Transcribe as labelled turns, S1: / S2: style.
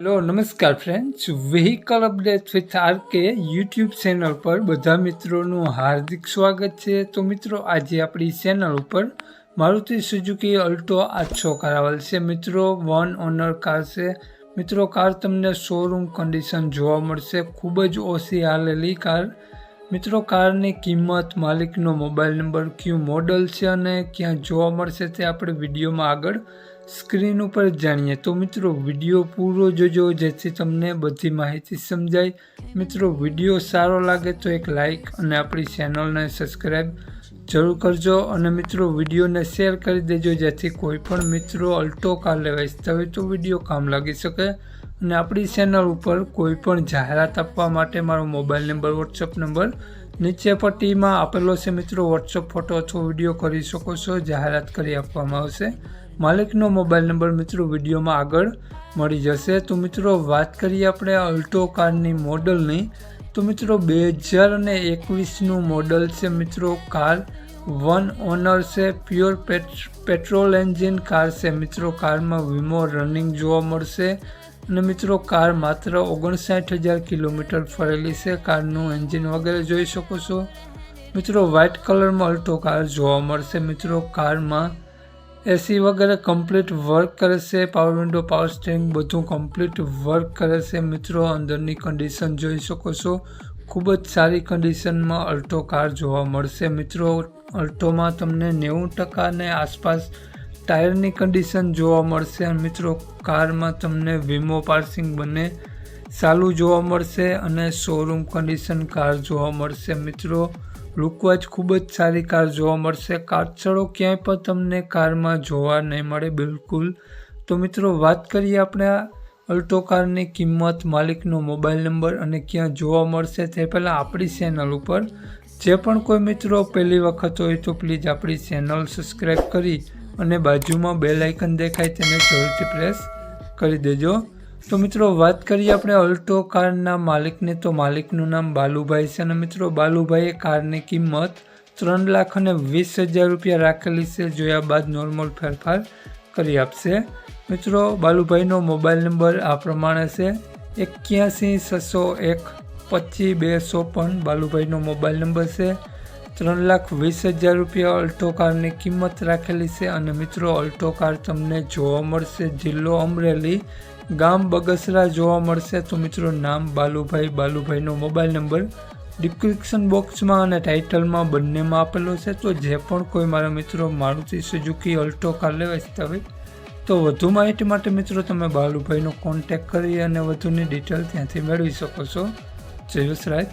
S1: Hello, નમસ્કાર friends vehicle update with R K YouTube channel પર બધા મિત્રોનું હાર્દિક સ્વાગત છે. તો મિત્રો, આજે આપણી ચેનલ ઉપર મારુતિ સુઝુકી અલ્ટો આઠસો કાર આવેલ છે. મિત્રો વન ઓનર કાર છે. મિત્રો કાર તમને શોરૂમ કન્ડિશન જોવા મળશે. ખૂબ જ ઓછી હાલેલી કાર મિત્રો, કારની કિંમત, માલિકનો મોબાઈલ નંબર, કયું મોડલ છે અને ક્યાં જોવા મળશે તે આપણે વિડીયોમાં આગળ સ્ક્રીન ઉપર જાણીએ. તો મિત્રો, વીડિયો પૂરો જોજો, જેથી તમને બધી માહિતી સમજાય. મિત્રો, વીડિયો સારો લાગે તો એક લાઈક અને આપણી ચેનલને સબસ્ક્રાઈબ જરૂર કરજો અને મિત્રો, વિડીયોને શેર કરી દેજો, જેથી કોઈ પણ મિત્રો અલ્ટો કાર લેવા ઈચ્છતા તો વીડિયો કામ લાગી શકે. અને આપણી ચેનલ ઉપર કોઈ પણ જાહેરાત આપવા માટે મારો મોબાઈલ નંબર વોટ્સઅપ નંબર નીચે પટ્ટીમાં આપેલો છે મિત્રો. વોટ્સઅપ ફોટો અથવા વીડિયો કરી શકો છો. જાહેરાત કરી આપવામાં આવશે. માલિકનો મોબાઈલ નંબર મિત્રો વિડીયોમાં આગળ મળી જશે. તો મિત્રો, વાત કરીએ આપણે અલ્ટો કારની મોડલની. તો મિત્રો બે હજાર અને એકવીસનું મોડલ છે મિત્રો કાર. વન ઓનર છે. પ્યોર પેટ્રોલ એન્જિન કાર છે મિત્રો. કારમાં વીમો રનિંગ જોવા મળશે. અને મિત્રો, કાર માત્ર ઓગણસાઠ હજાર કિલોમીટર ફરેલી છે. કારનું એન્જિન વગેરે જોઈ શકો છો. મિત્રો, વ્હાઇટ કલરમાં અલ્ટો કાર જોવા મળશે. મિત્રો, કારમાં એસી વગેરે કમ્પ્લીટ વર્ક કરે છે. પાવર વિન્ડો પાવર સ્ટેરિંગ બધું કમ્પ્લીટ વર્ક કરે છે. મિત્રો, અંદરની કન્ડિશન જોઈ શકો છો. ખૂબ જ સારી કન્ડિશનમાં અલ્ટો કાર જોવા મળશે. મિત્રો, અલ્ટોમાં તમને નેવું ટકાને આસપાસ ટાયરની કન્ડિશન જોવા મળશે અને મિત્રો, કારમાં તમને વીમો પાર્સિંગ બંને ચાલુ જોવા મળશે અને શોરૂમ કન્ડિશન કાર જોવા મળશે. મિત્રો, લુકવાઇઝ ખૂબ જ સારી કાર જોવા મળશે. કાચળો ક્યાંય પણ તમને કારમાં જોવા નહીં મળે, બિલકુલ. તો મિત્રો, વાત કરીએ આપણે અલ્ટો કારની કિંમત, માલિકનો મોબાઈલ નંબર અને ક્યાં જોવા મળશે તે પહેલાં આપણી ચેનલ ઉપર. જે પણ કોઈ મિત્રો પહેલી વખત હોય તો પ્લીઝ આપણી ચેનલ સબસ્ક્રાઈબ કરી અને બાજુમાં બે લાઇકન દેખાય તેને જરૂરથી પ્રેસ કરી દેજો. તો મિત્રો, વાત કરીએ આપણે અલ્ટો કારના માલિકને. તો માલિકનું નામ બાલુભાઈ છે અને મિત્રો, બાલુભાઈએ કારની કિંમત ત્રણ લાખ અને વીસ હજાર રૂપિયા રાખેલી છે જોયા બાદ નોર્મલ ફેરફાર કરી આપશે. મિત્રો, બાલુભાઈનો મોબાઈલ નંબર આ પ્રમાણે છે. એક્યાસી, છસો એક, પચીસ, બેસો પણ બાલુભાઈનો મોબાઈલ નંબર છે. ત્રણ લાખ વીસ હજાર રૂપિયા અલ્ટો કારની કિંમત રાખેલી છે અને મિત્રો અલ્ટો કાર તમને જોવા મળશે જિલ્લો અમરેલી, ગામ બગસરા જોવા મળશે. તો મિત્રો, નામ બાલુભાઈ, બાલુભાઈનો મોબાઈલ નંબર ડિસ્ક્રિપ્શન બોક્સમાં અને ટાઇટલમાં બંનેમાં આપેલો છે. તો જે પણ કોઈ મારા મિત્રો, મારુતિ સુઝુકી અલ્ટો કાર લેવા ઇચ્છતા હોય, તો વધુ માહિતી માટે મિત્રો, તમે બાલુભાઈનો કોન્ટેક કરી અને વધુની ડિટેલ ત્યાંથી મેળવી શકો છો. જય વસરાજ.